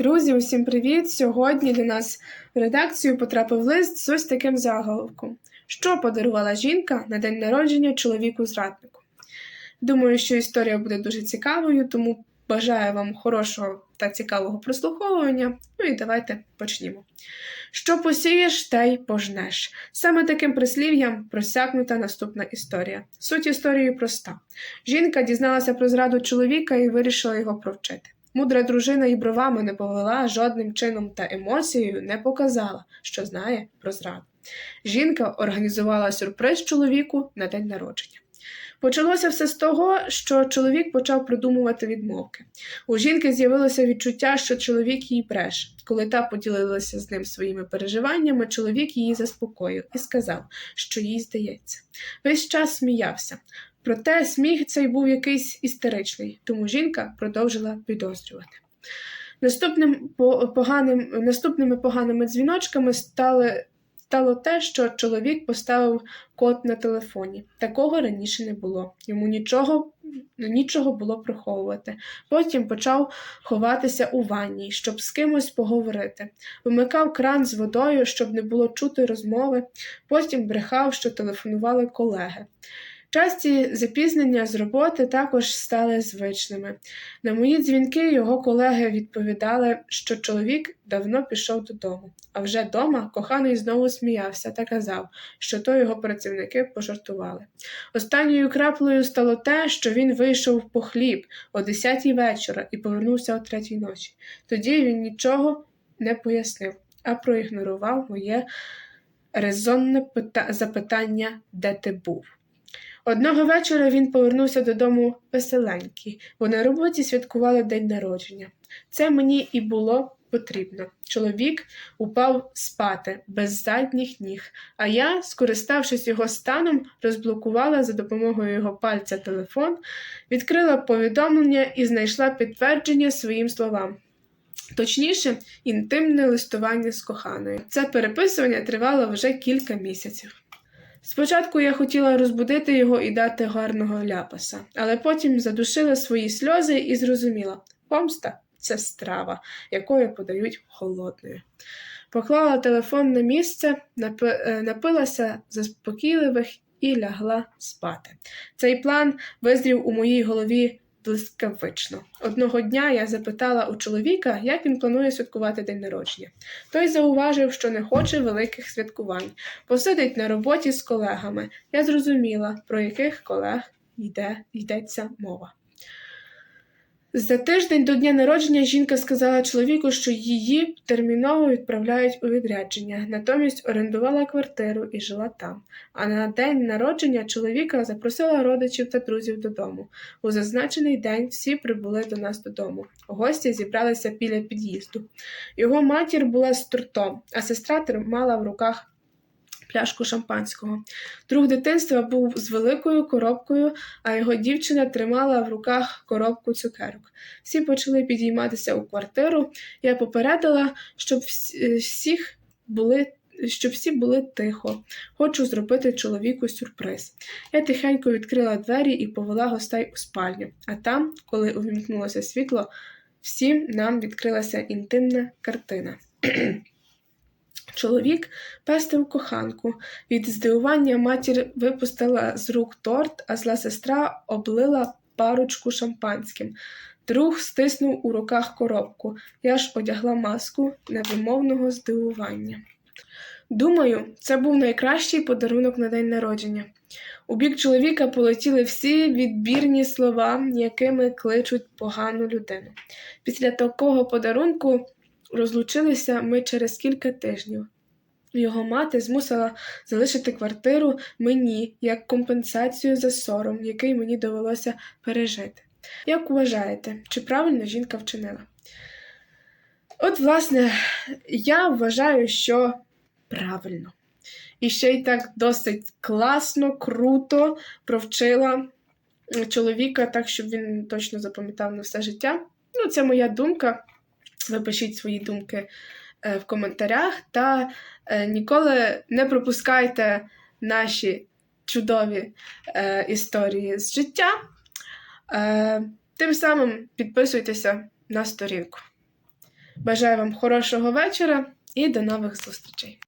Друзі, усім привіт! Сьогодні до нас в редакцію потрапив лист з ось таким заголовком: Що подарувала жінка на день народження чоловіку зраднику? Думаю, що історія буде дуже цікавою, тому бажаю вам хорошого та цікавого прослуховування. Ну і давайте почнімо. Що посієш, те й пожнеш. Саме таким прислів'ям просякнута наступна історія. Суть історії проста: жінка дізналася про зраду чоловіка і вирішила його провчити. Мудра дружина і бровами не повела, жодним чином та емоцією не показала, що знає про зраду. Жінка організувала сюрприз чоловіку на день народження. Почалося все з того, що чоловік почав придумувати відмовки. У жінки з'явилося відчуття, що чоловік її бреше. Коли та поділилася з ним своїми переживаннями, чоловік її заспокоїв і сказав, що їй здається. Весь час сміявся. Проте сміх цей був якийсь істеричний, тому жінка продовжила підозрювати. Наступним поганим, наступними поганими дзвіночками стали, стало те, що чоловік поставив код на телефоні. Такого раніше не було. Йому нічого, нічого було приховувати. Потім почав ховатися у ванні, щоб з кимось поговорити. Вимикав кран з водою, щоб не було чути розмови. Потім брехав, що телефонували колеги. Часті запізнення з роботи також стали звичними. На мої дзвінки його колеги відповідали, що чоловік давно пішов додому, а вже дома коханий знову сміявся та казав, що то його працівники пожартували. Останньою краплею стало те, що він вийшов по хліб о 10 вечора і повернувся о 3 ночі. Тоді він нічого не пояснив, а проігнорував моє резонне запитання, де ти був. Одного вечора він повернувся додому веселенький, бо на роботі святкували день народження. Це мені і було потрібно. Чоловік упав спати без задніх ніг, а я, скориставшись його станом, розблокувала за допомогою його пальця телефон, відкрила повідомлення і знайшла підтвердження своїм словам. Точніше, інтимне листування з коханою. Це переписування тривало вже кілька місяців. Спочатку я хотіла розбудити його і дати гарного ляпаса, але потім задушила свої сльози і зрозуміла помста це страва, якою подають холодною. Поклала телефон на місце, е, напилася заспокійливих і лягла спати. Цей план визрів у моїй голові блискавично. Одного дня я запитала у чоловіка, як він планує святкувати день народження. Той зауважив, що не хоче великих святкувань, посидить на роботі з колегами. Я зрозуміла, про яких колег йде, йдеться мова. За тиждень до дня народження жінка сказала чоловіку, що її терміново відправляють у відрядження, натомість орендувала квартиру і жила там. А на день народження чоловіка запросила родичів та друзів додому. У зазначений день всі прибули до нас додому. Гості зібралися біля під'їзду. Його матір була з тортом, а сестра тримала в руках пляшку шампанського. Друг дитинства був з великою коробкою, а його дівчина тримала в руках коробку цукерок. Всі почали підійматися у квартиру. Я попередила, щоб всі- всіх були. Щоб всі були тихо, хочу зробити чоловіку сюрприз. Я тихенько відкрила двері і повела гостей у спальню, а там, коли увімкнулося світло, всім нам відкрилася інтимна картина. Чоловік пестив коханку. Від здивування матір випустила з рук торт, а зла сестра облила парочку шампанським. Друг стиснув у руках коробку. Я ж одягла маску невимовного здивування. Думаю, це був найкращий подарунок на день народження. У бік чоловіка полетіли всі відбірні слова, якими кличуть погану людину. Після такого подарунку розлучилися ми через кілька тижнів. Його мати змусила залишити квартиру мені як компенсацію за сором, який мені довелося пережити. Як вважаєте, чи правильно жінка вчинила? От, власне, я вважаю, що правильно. І ще й так досить класно, круто провчила чоловіка, так, щоб він точно запам'ятав на все життя. Ну, це моя думка. Ви пишіть свої думки е, в коментарях та е, ніколи не пропускайте наші чудові е, історії з життя. Тим самим підписуйтеся на сторінку. Бажаю вам хорошого вечора і до нових зустрічей!